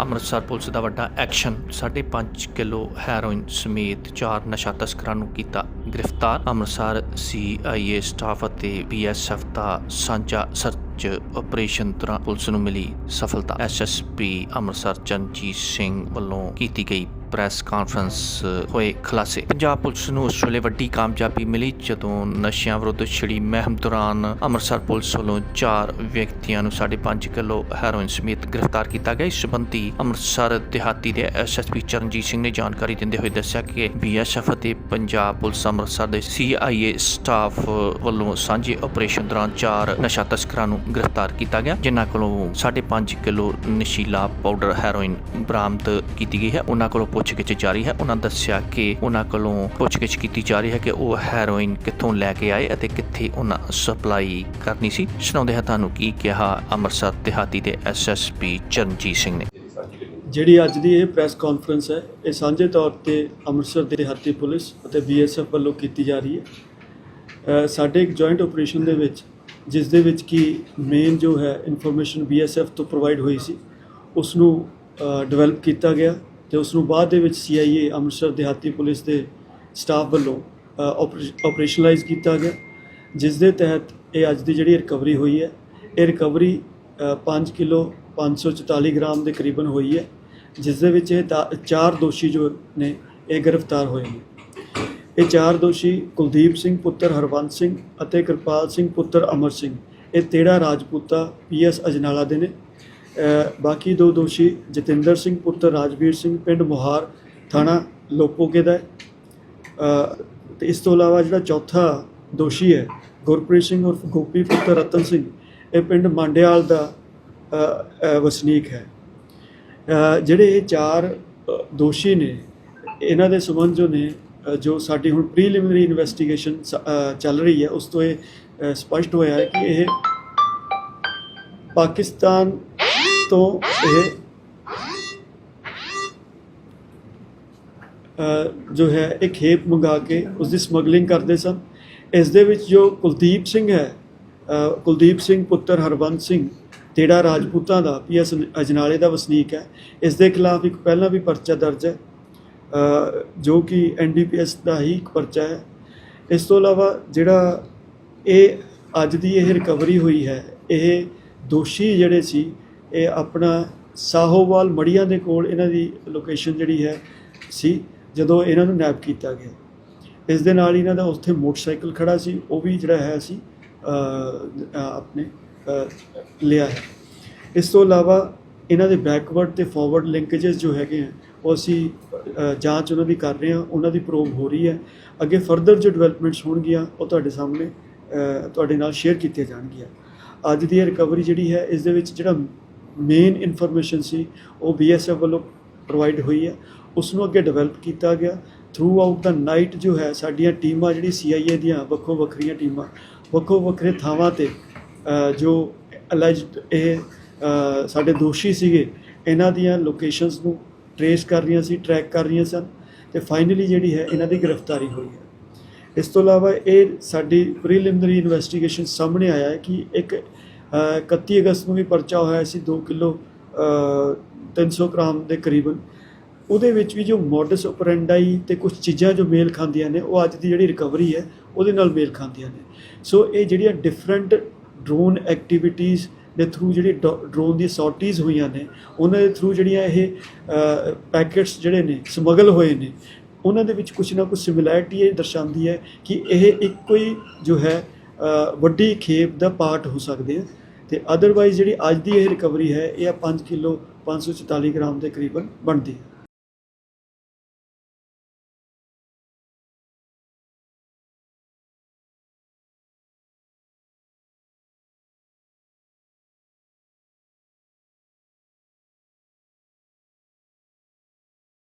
Amritsar police ਦਾ ਵੱਡਾ action 5.5 kilo heroin ਸਮੇਤ ਚਾਰ ਨਸ਼ਾ ਤਸਕਰਾਂ ਨੂੰ ਕੀਤਾ ਗ੍ਰਿਫਤਾਰ। ਅੰਮ੍ਰਿਤਸਰ ਸੀਆਈਏ ਸਟਾਫ ਅਤੇ ਬੀਐਸਐਫ ਦਾ ਸਾਂਝਾ ਸਰਚ ਆਪਰੇਸ਼ਨ ਦੌਰਾਨ ਪੁਲਿਸ ਨੂੰ ਮਿਲੀ ਸਫਲਤਾ। ਐਸਐਸਪੀ ਅੰਮ੍ਰਿਤਸਰ ਚਰਨਜੀਤ ਸਿੰਘ ਵੱਲੋਂ ਕੀਤੀ ਗਈ ਪ੍ਰੈਸ ਕਾਨਫਰੰਸ uh, ਹੋਏ ਖੁਲਾਸੇ। ਪੰਜਾਬ ਪੁਲਿਸ ਨੂੰ ਉਸ ਵੇਲੇ ਵੱਡੀ ਕਾਮਯਾਬੀ ਮਿਲੀ ਜਦੋਂ ਨਸ਼ਿਆਂ ਵਿਰੁੱਧ ਛਿੜੀ ਮਹਿਮ ਦੌਰਾਨ ਅੰਮ੍ਰਿਤਸਰ ਪੁਲਿਸ ਵੱਲੋਂ ਚਾਰ ਵਿਅਕਤੀਆਂ ਨੂੰ 5.5 ਕਿਲੋ ਹੈਰੋਇਨ ਸਮੇਤ ਗ੍ਰਿਫਤਾਰ ਕੀਤਾ ਗਿਆ। ਇਸ ਸੰਬੰਧੀ ਅੰਮ੍ਰਿਤਸਰ ਦਿਹਾਤੀ ਦੇ ਐਸਐਸਪੀ ਚਰਨਜੀਤ ਸਿੰਘ ਨੇ ਜਾਣਕਾਰੀ ਦਿੰਦੇ ਹੋਏ ਦੱਸਿਆ ਕਿ ਬੀਐਸਐਫ ਅਤੇ ਪੰਜਾਬ ਪੁਲਿਸ ਅੰਮ੍ਰਿਤਸਰ ਦੇ ਸੀਆਈਏ ਸਟਾਫ ਵੱਲੋਂ ਸਾਂਝੇ ਆਪਰੇਸ਼ਨ ਦੌਰਾਨ ਚਾਰ ਨਸ਼ਾ ਤਸਕਰਾਂ ਨੂੰ ਗ੍ਰਿਫਤਾਰ ਕੀਤਾ ਗਿਆ, ਜਿਨ੍ਹਾਂ ਕੋਲੋਂ 5.5 ਕਿਲੋ ਨਸ਼ੀਲਾ ਪਾਊਡਰ ਹੈਰੋਇਨ ਬਰਾਮਦ ਕੀਤੀ ਗਈ ਹੈ। ਉਹਨਾਂ ਕੋਲੋਂ ਪੁੱਛਗਿੱਛ ਜਾਰੀ ਹੈ। ਉਹਨਾਂ ਦੱਸਿਆ ਕਿ ਉਹਨਾਂ ਕੋਲੋਂ ਪੁੱਛਗਿੱਛ ਕੀਤੀ ਜਾ ਰਹੀ ਹੈ ਕਿ ਉਹ ਹੈਰੋਇਨ ਕਿੱਥੋਂ ਲੈ ਕੇ ਆਏ ਅਤੇ ਕਿੱਥੇ ਉਹਨਾਂ ਸਪਲਾਈ ਕਰਨੀ ਸੀ। ਸੁਣਾਉਂਦੇ ਹਾਂ ਤੁਹਾਨੂੰ ਕੀ ਕਿਹਾ ਅੰਮ੍ਰਿਤਸਰ ਦਿਹਾਤੀ ਦੇ ਐਸਐਸਪੀ ਚਰਨਜੀਤ ਸਿੰਘ ਨੇ। ਜਿਹੜੀ ਅੱਜ ਦੀ ਇਹ ਪ੍ਰੈਸ ਕਾਨਫਰੰਸ ਹੈ, ਇਹ ਸਾਂਝੇ ਤੌਰ ਤੇ ਅੰਮ੍ਰਿਤਸਰ ਦੇ ਹੱਤੀ ਪੁਲਿਸ ਅਤੇ ਬੀਐਸਐਫ ਵੱਲੋਂ ਕੀਤੀ ਜਾ ਰਹੀ ਹੈ। ਸਾਡੇ ਇੱਕ ਜੁਆਇੰਟ ਆਪਰੇਸ਼ਨ ਦੇ ਵਿੱਚ, ਜਿਸ ਦੇ ਵਿੱਚ ਕੀ ਮੇਨ ਜੋ ਹੈ ਇਨਫੋਰਮੇਸ਼ਨ ਬੀਐਸਐਫ ਤੋਂ ਪ੍ਰੋਵਾਈਡ ਹੋਈ ਸੀ ਉਸ ਨੂੰ ਡਿਵੈਲਪ ਕੀਤਾ ਗਿਆ। ਤੇ ਉਸ ਨੂੰ ਬਾਅਦ ਦੇ ਵਿੱਚ ਸੀਆਈਏ ਅੰਮ੍ਰਿਤਸਰ ਦਿਹਾਤੀ ਪੁਲਿਸ ਦੇ ਸਟਾਫ ਵੱਲੋਂ ਆਪਰੇਸ਼ਨਲਾਈਜ਼ ਕੀਤਾ ਗਿਆ, ਜਿਸ ਦੇ ਤਹਿਤ ਇਹ ਅੱਜ ਦੀ ਜਿਹੜੀ ਰਿਕਵਰੀ ਹੋਈ ਹੈ, ਇਹ ਰਿਕਵਰੀ 5 ਕਿਲੋ 544 ਗ੍ਰਾਮ ਦੇ ਕਰੀਬਨ ਹੋਈ ਹੈ, ਜਿਸ ਦੇ ਵਿੱਚ ਇਹ ਦਾ- ਚਾਰ ਦੋਸ਼ੀ ਜੋ ਨੇ, ਇਹ ਗ੍ਰਿਫਤਾਰ ਹੋਏ ਨੇ। ਇਹ ਚਾਰ ਦੋਸ਼ੀ ਕੁਲਦੀਪ ਸਿੰਘ, ਪੁੱਤਰ ਹਰਵੰਤ ਸਿੰਘ ਅਤੇ ਕਿਰਪਾਲ ਸਿੰਘ, ਪੁੱਤਰ ਅਮਰ ਸਿੰਘ, ਇਹ ਤੇੜਾ ਰਾਜਪੂਤਾ ਪੀਐਸ ਅਜਨਾਲਾ ਦੇ ਨੇ। ਬਾਕੀ ਦੋ ਦੋਸ਼ੀ ਜਤਿੰਦਰ ਸਿੰਘ ਪੁੱਤਰ ਰਾਜਵੀਰ ਸਿੰਘ ਪਿੰਡ ਮੁਹਾਰ ਥਾਣਾ ਲੋਪੋਕੇ ਦਾ ਹੈ। ਤੇ ਇਸ ਤੋਂ ਇਲਾਵਾ ਜਿਹੜਾ ਚੌਥਾ ਦੋਸ਼ੀ ਹੈ ਗੁਰਪ੍ਰੀਤ ਸਿੰਘ ਉਰਫ ਗੋਪੀ ਪੁੱਤਰ ਰਤਨ ਸਿੰਘ ਇਹ ਪਿੰਡ ਮਾਂਡਿਆਲ ਦਾ ਵਸਨੀਕ ਹੈ। ਜਿਹੜੇ ਇਹ ਚਾਰ ਦੋਸ਼ੀ ਨੇ ਇਹਨਾਂ ਦੇ ਸੰਬੰਧ ਜੋ ਨੇ ਜੋ ਸਾਡੀ ਹੁਣ ਪ੍ਰੀਲਿਮਿਨਰੀ ਇਨਵੈਸਟੀਗੇਸ਼ਨ ਚੱਲ ਰਹੀ ਹੈ ਉਸ ਤੋਂ ਇਹ ਅਹ, ਸਪਸ਼ਟ ਹੋਇਆ ਹੈ ਕਿ ਇਹ ਪਾਕਿਸਤਾਨ ਤੋਂ ਇਹ ਜੋ ਹੈ, ਇੱਕ ਖੇਪ ਮੰਗਾ ਕੇ ਉਸ ਦੀ ਸਮਗਲਿੰਗ ਕਰਦੇ ਸਨ। ਇਸ ਦੇ ਵਿੱਚ ਜੋ ਕੁਲਦੀਪ ਸਿੰਘ ਹੈ ਕੁਲਦੀਪ ਸਿੰਘ ਪੁੱਤਰ ਹਰਵੰਤ ਸਿੰਘ, ਤੇੜਾ ਰਾਜਪੂਤਾਂ ਦਾ ਪੀਐਸ ਅਜਨਾਲੇ ਦਾ ਵਸਨੀਕ ਹੈ। ਇਸ ਦੇ ਖਿਲਾਫ ਇੱਕ ਪਹਿਲਾਂ ਵੀ ਪਰਚਾ ਦਰਜ ਹੈ ਜੋ ਕਿ ਐਨਡੀਪੀਐਸ ਦਾ ਹੀ ਇੱਕ ਪਰਚਾ ਹੈ। ਇਸ ਤੋਂ ਇਲਾਵਾ ਜਿਹੜਾ ਇਹ ਅੱਜ ਦੀ ਇਹ ਰਿਕਵਰੀ ਹੋਈ ਹੈ, ਇਹ ਦੋਸ਼ੀ ਜਿਹੜੇ ਸੀ ਇਹ ਆਪਣਾ ਸਾਹੋਵਾਲ ਮੜੀਆਂ ਦੇ ਕੋਲ ਇਹਨਾਂ ਦੀ ਲੋਕੇਸ਼ਨ ਜਿਹੜੀ ਹੈ ਸੀ, ਜਦੋਂ ਇਹਨਾਂ ਨੂੰ ਨੈਪ ਕੀਤਾ ਗਿਆ। ਇਸ ਦੇ ਨਾਲ ਇਹਨਾਂ ਦਾ ਉੱਥੇ ਮੋਟਰਸਾਈਕਲ ਖੜਾ ਸੀ, ਉਹ ਵੀ ਜਿਹੜਾ ਹੈ ਸੀ ਆਪਣੇ ਲਿਆ ਹੈ। ਇਸ ਤੋਂ ਇਲਾਵਾ ਇਹਨਾਂ ਦੇ ਬੈਕਵਰਡ ਤੇ ਫਾਰਵਰਡ ਲਿੰਕੇजेस ਜੋ ਹੈਗੇ ਆ, ਉਹ ਅਸੀਂ ਜਾਂਚ ਉਹਨਾਂ ਦੀ ਕਰ ਰਹੇ ਹਾਂ, ਉਹਨਾਂ ਦੀ ਪ੍ਰੋਬ ਹੋ ਰਹੀ ਹੈ। ਅੱਗੇ ਫਰਦਰ ਜੋ ਡਿਵੈਲਪਮੈਂਟਸ ਹੋਣਗੀਆਂ, ਉਹ ਤੁਹਾਡੇ ਸਾਹਮਣੇ ਤੁਹਾਡੇ ਨਾਲ ਸ਼ੇਅਰ ਕੀਤੀਆਂ ਜਾਣਗੀਆਂ। ਅੱਜ ਦੀ ਇਹ ਰਿਕਵਰੀ ਜਿਹੜੀ ਹੈ, ਇਸ ਦੇ ਵਿੱਚ ਜਿਹੜਾ ਮੇਨ ਇਨਫੋਰਮੇਸ਼ਨ ਸੀ, ਉਹ ਬੀਐਸਐਫ ਵੱਲੋਂ ਪ੍ਰੋਵਾਈਡ ਹੋਈ ਹੈ ਉਸ ਨੂੰ ਅੱਗੇ ਡਿਵੈਲਪ ਕੀਤਾ ਗਿਆ। ਥਰੂ ਆਊਟ ਦਾ ਨਾਈਟ ਜੋ ਹੈ, ਸਾਡੀਆਂ ਟੀਮਾਂ ਜਿਹੜੀ ਸੀਆਈਏ ਦੀਆਂ ਵੱਖੋ ਵੱਖਰੀਆਂ ਟੀਮਾਂ, ਵੱਖੋ ਵੱਖਰੇ ਥਾਵਾਂ ਤੇ ਜੋ ਅਲੈਜਡ ਇਹ ਸਾਡੇ ਦੋਸ਼ੀ ਸੀਗੇ, ਇਹਨਾਂ ਦੀਆਂ ਲੋਕੇਸ਼ਨਸ ਨੂੰ ਟਰੇਸ ਕਰ ਰਹੀਆਂ ਸੀ ਟਰੈਕ ਕਰ ਰਹੀਆਂ ਸਨ ਤੇ ਫਾਈਨਲੀ ਜਿਹੜੀ ਹੈ, ਇਹਨਾਂ ਦੀ ਗ੍ਰਿਫਤਾਰੀ ਹੋਈ ਹੈ। ਇਸ ਤੋਂ ਇਲਾਵਾ ਇਹ ਸਾਡੀ ਪ੍ਰੀਲਿਮਿਨਰੀ ਇਨਵੈਸਟੀਗੇਸ਼ਨ ਸਾਹਮਣੇ ਆਇਆ ਹੈ ਕਿ ਇੱਕ 31 ਅਗਸਤ ਨੂੰ ਵੀ ਪਰਚਾ ਹੋਇਆ ਸੀ 2 ਕਿਲੋ 300 ਗ੍ਰਾਮ ਦੇ ਕਰੀਬਨ। ਉਹਦੇ ਵਿੱਚ ਵੀ ਜੋ ਮੋਡਸ ਆਪਰੈਂਡਾਈ ਤੇ ਕੁਝ ਚੀਜ਼ਾਂ ਜੋ ਮੇਲ ਖਾਂਦੀਆਂ ਨੇ, ਉਹ ਅੱਜ ਦੀ ਜਿਹੜੀ ਰਿਕਵਰੀ ਹੈ, ਉਹਦੇ ਨਾਲ ਮੇਲ ਖਾਂਦੀਆਂ ਨੇ। ਸੋ ਇਹ ਜਿਹੜੀਆਂ ਡਿਫਰੈਂਟ ਡਰੋਨ ਐਕਟੀਵਿਟੀਜ਼ ਦੇ ਥਰੂ ਜਿਹੜੀ ਡਰੋਨ ਦੀ ਸੌਰਟੀਜ਼ ਹੋਈਆਂ ਨੇ, ਉਹਨਾਂ ਦੇ ਥਰੂ ਜਿਹੜੀਆਂ ਇਹ ਪੈਕੇਟਸ ਜਿਹੜੇ ਨੇ ਸਮਗਲ ਹੋਏ ਨੇ, ਉਹਨਾਂ ਦੇ ਵਿੱਚ ਕੁਝ ਨਾ ਕੁਝ ਸਿਮਿਲੈਰਿਟੀ ਇਹ ਦਰਸਾਉਂਦੀ ਹੈ ਕਿ ਇਹ ਇੱਕੋ ਹੀ ਜੋ ਹੈ ਵੱਡੀ ਖੇਪ ਦਾ ਪਾਰਟ ਹੋ ਸਕਦੇ ਆ। ਤੇ ਅਦਰਵਾਈਜ਼ ਜਿਹੜੀ ਅੱਜ ਦੀ ਇਹ ਰਿਕਵਰੀ ਹੈ, ਇਹ 5 ਕਿਲੋ 544 ਗ੍ਰਾਮ ਦੇ ਕਰੀਬਨ ਬਣਦੀ ਹੈ।